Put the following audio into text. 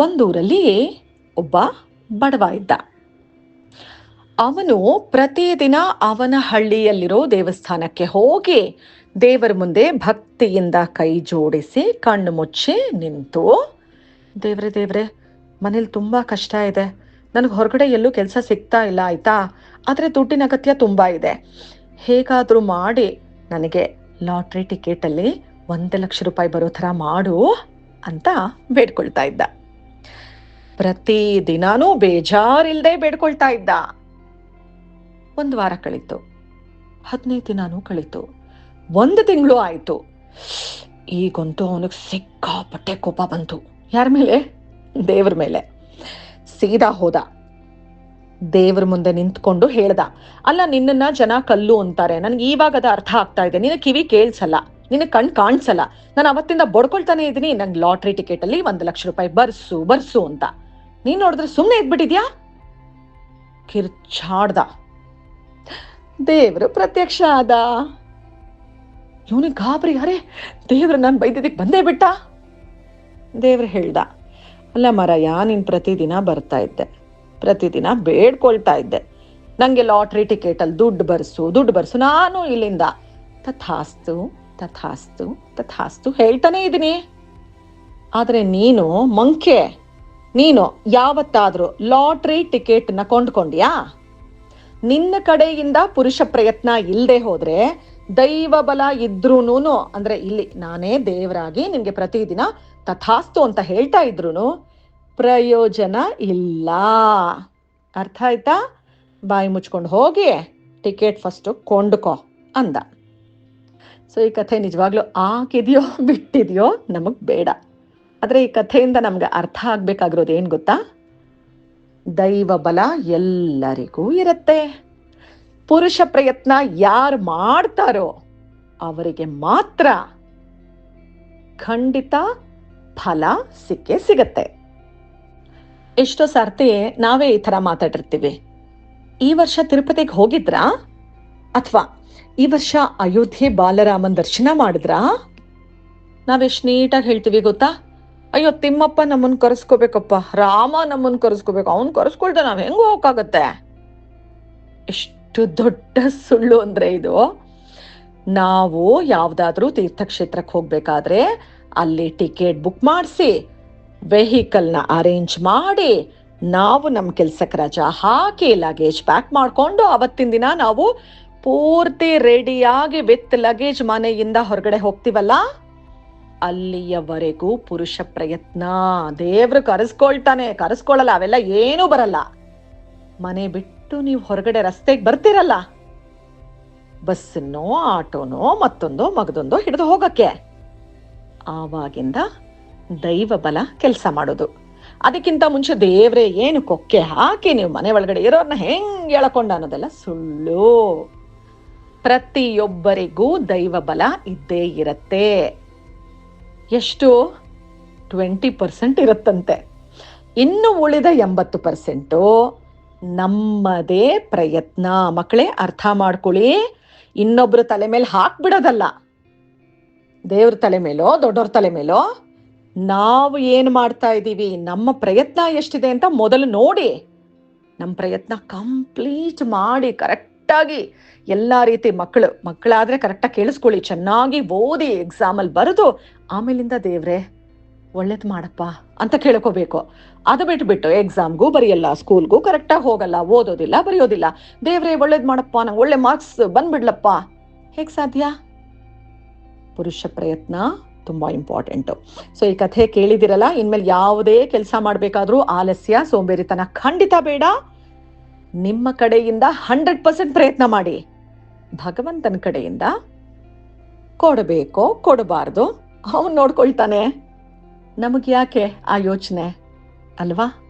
ಒಂದೂರಲ್ಲಿ ಒಬ್ಬ ಬಡವ ಇದ್ದ. ಅವನು ಪ್ರತಿದಿನ ಅವನ ಹಳ್ಳಿಯಲ್ಲಿರೋ ದೇವಸ್ಥಾನಕ್ಕೆ ಹೋಗಿ ದೇವರ ಮುಂದೆ ಭಕ್ತಿಯಿಂದ ಕೈ ಜೋಡಿಸಿ ಕಣ್ಣು ಮುಚ್ಚಿ ನಿಂತು, ದೇವ್ರೆ ದೇವ್ರೆ, ಮನೇಲಿ ತುಂಬ ಕಷ್ಟ ಇದೆ. ನನಗೆ ಹೊರಗಡೆ ಎಲ್ಲೂ ಕೆಲಸ ಸಿಗ್ತಾ ಇಲ್ಲ, ಆಯ್ತಾ? ಆದರೆ ದುಡ್ಡಿನ ಅಗತ್ಯ ತುಂಬ ಇದೆ. ಹೇಗಾದರೂ ಮಾಡಿ ನನಗೆ ಲಾಟ್ರಿ ಟಿಕೆಟಲ್ಲಿ ಒಂದು ಲಕ್ಷ ರೂಪಾಯಿ ಬರೋ ಥರ ಮಾಡು ಅಂತ ಬೇಡ್ಕೊಳ್ತಾ ಇದ್ದ. ಪ್ರತಿ ದಿನಾನೂ ಬೇಜಾರಿಲ್ದೆ ಬೇಡ್ಕೊಳ್ತಾ ಇದ್ದ. ಒಂದು ವಾರ ಕಳೀತು. ಹದಿನೈದು ದಿನಾನೂ ಕಳೀತು. ಒಂದು ತಿಂಗಳು ಆಯಿತು. ಈಗಂತೂ ಅವನಿಗೆ ಸಿಕ್ಕಾಪಟ್ಟೆ ಕೋಪ ಬಂತು. ಯಾರ ಮೇಲೆ? ದೇವ್ರ ಮೇಲೆ. ಸೀದಾ ಹೋದ. ದೇವ್ರ ಮುಂದೆ ನಿಂತ್ಕೊಂಡು ಹೇಳ್ದ. ಅಲ್ಲ, ನಿನ್ನನ್ನ ಜನ ಕಲ್ಲು ಅಂತಾರೆ. ನನಗೆ ಇವಾಗ ಅದು ಅರ್ಥ ಆಗ್ತಾ ಇದೆ. ನಿನ್ನ ಕಿವಿ ಕೇಳಿಸಲ್ಲ. ನಿನ್ನ ಕಣ್ ಕಾಣಿಸಲ್ಲ. ನಾನು ಅವತ್ತಿಂದ ಬಡ್ಕೊಳ್ತಾನೆ ಇದ್ದೀನಿ. ನಂಗೆ ಲಾಟ್ರಿ ಟಿಕೆಟ್ ಅಲ್ಲಿ ಒಂದು ಲಕ್ಷ ರೂಪಾಯಿ ಬರ್ಸು ಬರ್ಸು ಅಂತ. ನೀನ್ ನೋಡಿದ್ರೆ ಸುಮ್ಮನೆ ಇದ್ಬಿಟ್ಟಿದ್ಯಾ? ಕಿರ್ಚಾಡ್ದ. ದೇವರು ಪ್ರತ್ಯಕ್ಷ ಆದ. ಇವನಿಗೆ ಗಾಬರಿ, ಅರೆ, ದೇವ್ರ ನಾನು ಬೈದಿದ್ದಕ್ಕೆ ಬಂದೇ ಬಿಟ್ಟ. ದೇವ್ರು ಹೇಳ್ದ, ಅಲ್ಲ ಮರಯ್ಯ ನೀನು ಪ್ರತಿದಿನ ಬರ್ತಾ ಇದ್ದೆ. ಪ್ರತಿದಿನ ಬೇಡ್ಕೊಳ್ತಾ ಇದ್ದೆ. ನನಗೆ ಲಾಟ್ರಿ ಟಿಕೆಟಲ್ಲಿ ದುಡ್ಡು ಬರ್ಸು ದುಡ್ಡು ಬರ್ಸು, ನಾನು ಇಲ್ಲಿಂದ. ತಥಾಸ್ತು ತಥಾಸ್ತು ತಥಾಸ್ತು ಹೇಳ್ತಾನೆ ಇದ್ದೀನಿ. ಆದರೆ ನೀನು ಮಂಕೆ. ನೀನು ಯಾವತ್ತಾದರೂ ಲಾಟ್ರಿ ಟಿಕೆಟ್ನ ಕೊಂಡ್ಕೊಂಡ್ಯಾ? ನಿನ್ನ ಕಡೆಯಿಂದ ಪುರುಷ ಪ್ರಯತ್ನ ಇಲ್ಲದೆ ಹೋದ್ರೆ ದೈವ ಬಲ ಇದ್ರೂನು ಅಂದ್ರೆ ಇಲ್ಲಿ ನಾನೇ ದೇವರಾಗಿ ನಿಮಗೆ ಪ್ರತಿದಿನ ತಥಾಸ್ತು ಅಂತ ಹೇಳ್ತಾ ಇದ್ರು ಪ್ರಯೋಜನ ಇಲ್ಲ. ಅರ್ಥ ಆಯ್ತಾ? ಬಾಯಿ ಮುಚ್ಕೊಂಡು ಹೋಗಿ, ಟಿಕೆಟ್ ಫಸ್ಟು ಕೊಂಡ್ಕೋ ಅಂದ. ಸೊ, ಈ ಕಥೆ ನಿಜವಾಗ್ಲೂ ಆಗಿದೆಯೋ ಬಿಟ್ಟಿದೆಯೋ, ನಮಗೆ ಬೇಡ. ಆದರೆ ಈ ಕಥೆಯಿಂದ ನಮ್ಗೆ ಅರ್ಥ ಆಗ್ಬೇಕಾಗಿರೋದು ಏನು ಗೊತ್ತಾ? ದೈವ ಬಲ ಎಲ್ಲರಿಗೂ ಇರುತ್ತೆ. ಪುರುಷ ಪ್ರಯತ್ನ ಯಾರು ಮಾಡ್ತಾರೋ ಅವರಿಗೆ ಮಾತ್ರ ಖಂಡಿತ ಫಲ ಸಿಕ್ಕೇ ಸಿಗತ್ತೆ. ಎಷ್ಟೋ ಸರ್ತಿ ನಾವೇ ಈ ಥರ ಮಾತಾಡಿರ್ತೀವಿ. ಈ ವರ್ಷ ತಿರುಪತಿಗೆ ಹೋಗಿದ್ರಾ? ಅಥವಾ ಈ ವರ್ಷ ಅಯೋಧ್ಯೆ ಬಾಲರಾಮನ್ ದರ್ಶನ ಮಾಡಿದ್ರಾ? ನಾವೆಷ್ಟು ನೀಟಾಗಿ ಹೇಳ್ತೀವಿ ಗೊತ್ತಾ? ಅಯ್ಯೋ, ತಿಮ್ಮಪ್ಪ ನಮ್ಮನ್ನ ಕರೆಸ್ಕೋಬೇಕಪ್ಪ. ರಾಮ ನಮ್ಮನ್ನ ಕರೆಸ್ಕೋಬೇಕು. ಅವನ್ ಕರೆಸ್ಕೊಳ್ದೆ ನಾವ್ ಹೆಂಗ್ ಹೋಗಕ್ಕಾಗತ್ತೆ ಎಷ್ಟು ದೊಡ್ಡ ಸುಳ್ಳು ಅಂದ್ರೆ ಇದು. ನಾವು ಯಾವ್ದಾದ್ರೂ ತೀರ್ಥಕ್ಷೇತ್ರಕ್ಕೆ ಹೋಗ್ಬೇಕಾದ್ರೆ ಅಲ್ಲಿ ಟಿಕೆಟ್ ಬುಕ್ ಮಾಡಿಸಿ, ವೆಹಿಕಲ್ನ ಅರೇಂಜ್ ಮಾಡಿ, ನಾವು ನಮ್ಮ ಕೆಲ್ಸಕ್ಕೆ ರಜಾ ಹಾಕಿ ಲಗೇಜ್ ಪ್ಯಾಕ್ ಮಾಡ್ಕೊಂಡು ಅವತ್ತಿನ ದಿನ ನಾವು ಪೂರ್ತಿ ರೆಡಿಯಾಗಿ ವಿತ್ ಲಗೇಜ್ ಮನೆಯಿಂದ ಹೊರಗಡೆ ಹೋಗ್ತೀವಲ್ಲ? ಅಲ್ಲಿಯವರೆಗೂ ಪುರುಷ ಪ್ರಯತ್ನ. ದೇವ್ರು ಕರೆಸ್ಕೊಳ್ತಾನೆ. ಕರೆಸ್ಕೊಳ್ಳಲ್ಲ ಅವೆಲ್ಲ ಏನೂ ಬರಲ್ಲ. ಮನೆ ಬಿಟ್ಟು ನೀವು ಹೊರಗಡೆ ರಸ್ತೆಗೆ ಬರ್ತೀರಲ್ಲ? ಬಸ್ಸನ್ನೋ, ಆಟೋನೋ, ಮತ್ತೊಂದೋ, ಮಗದೊಂದೋ ಹಿಡಿದು ಹೋಗಕ್ಕೆ. ಆವಾಗಿಂದ ದೈವ ಬಲ ಕೆಲಸ ಮಾಡೋದು. ಅದಕ್ಕಿಂತ ಮುಂಚೆ ದೇವ್ರೆ ಏನು ಕೊಕ್ಕೆ ಹಾಕಿ ನೀವು ಮನೆ ಒಳಗಡೆ ಇರೋರ್ನ ಹೆಂಗ್ ಎಳ್ಕೊಂಡ ಅನ್ನೋದೆಲ್ಲ ಸುಳ್ಳು. ಪ್ರತಿಯೊಬ್ಬರಿಗೂ ದೈವ ಬಲ ಇದ್ದೇ ಇರತ್ತೆ. ಎಷ್ಟು ಟ್ವೆಂಟಿ ಪರ್ಸೆಂಟ್ ಇರುತ್ತಂತೆ. ಇನ್ನು ಉಳಿದ ಎಂಬತ್ತು ಪರ್ಸೆಂಟು ನಮ್ಮದೇ ಪ್ರಯತ್ನ. ಮಕ್ಕಳೇ, ಅರ್ಥ ಮಾಡ್ಕೊಳ್ಳಿ. ಇನ್ನೊಬ್ಬರ ತಲೆ ಮೇಲೆ ಹಾಕ್ಬಿಡೋದಲ್ಲ. ದೇವ್ರ ತಲೆ ಮೇಲೋ, ದೊಡ್ಡವ್ರ ತಲೆ ಮೇಲೋ, ನಾವು ಏನು ಮಾಡ್ತಾ ಇದ್ದೀವಿ? ನಮ್ಮ ಪ್ರಯತ್ನ ಎಷ್ಟಿದೆ ಅಂತ ಮೊದಲು ನೋಡಿ. ನಮ್ಮ ಪ್ರಯತ್ನ ಕಂಪ್ಲೀಟ್ ಮಾಡಿ, ಕರೆಕ್ಟಾಗಿ ಎಲ್ಲ ರೀತಿ ಮಕ್ಕಳು, ಮಕ್ಕಳಾದ್ರೆ ಕರೆಕ್ಟಾಗಿ ಕೇಳಿಸ್ಕೊಳ್ಳಿ. ಚೆನ್ನಾಗಿ ಓದಿ ಎಕ್ಸಾಮಲ್ಲಿ ಬರೆದು ಆಮೇಲಿಂದ ದೇವ್ರೆ, ಒಳ್ಳೇದು ಮಾಡಪ್ಪ ಅಂತ ಕೇಳ್ಕೋಬೇಕು. ಅದು ಬಿಟ್ಬಿಟ್ಟು ಎಕ್ಸಾಮ್ಗೂ ಬರೆಯಲ್ಲ ಸ್ಕೂಲ್ಗೂ ಕರೆಕ್ಟಾಗಿ ಹೋಗಲ್ಲ, ಓದೋದಿಲ್ಲ, ಬರೆಯೋದಿಲ್ಲ. ದೇವ್ರೆ, ಒಳ್ಳೇದು ಮಾಡಪ್ಪ, ನಂಗೆ ಒಳ್ಳೆ ಮಾರ್ಕ್ಸ್ ಬಂದ್ಬಿಡ್ಲಪ್ಪ. ಹೇಗೆ ಸಾಧ್ಯ? ಪುರುಷ ಪ್ರಯತ್ನ ತುಂಬ ಇಂಪಾರ್ಟೆಂಟು ಸೊ ಈ ಕಥೆ ಕೇಳಿದಿರಲ್ಲ ಇನ್ಮೇಲೆ ಯಾವುದೇ ಕೆಲಸ ಮಾಡಬೇಕಾದ್ರೂ ಆಲಸ್ಯ, ಸೋಂಬೇರಿತನ ಖಂಡಿತ ಬೇಡ. ನಿಮ್ಮ ಕಡೆಯಿಂದ ಹಂಡ್ರೆಡ್ ಪರ್ಸೆಂಟ್ ಪ್ರಯತ್ನ ಮಾಡಿ. ಭಗವಂತನ ಕಡೆಯಿಂದ ಕೊಡಬೇಕೋ, ಕೊಡಬಾರ್ದು ಅವನು ನೋಡ್ಕೊಳ್ತಾನೆ. ನಮಗೆ ಯಾಕೆ ಆ ಯೋಚನೆ? ಅಲ್ವಾ?